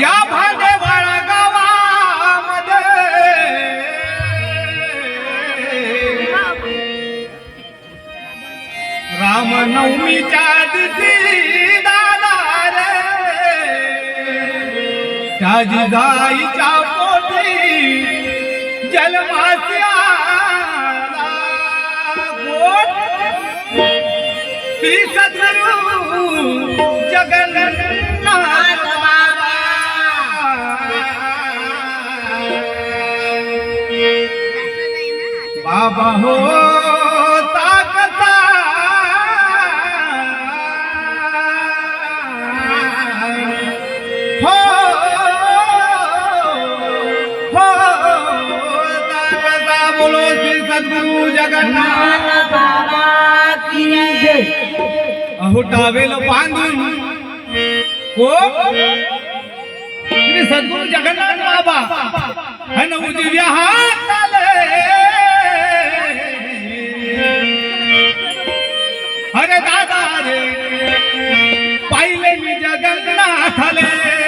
या भांडेवाळ गावामध्ये. रामनवमीच्या दिवशी दादा रे त्या जिजाईच्या पोटी जलमास्या गोट श्री बाबा हो ताकता हो हो ताकता बोलो श्री सद्गुरु जगन्नाथ। अहो टावेल बांधून। को श्री सद्गुरु जगन्नाथ बाबा। हन उजव्या हाताले दादा रे. पाहिले मी जगन्नाथाले.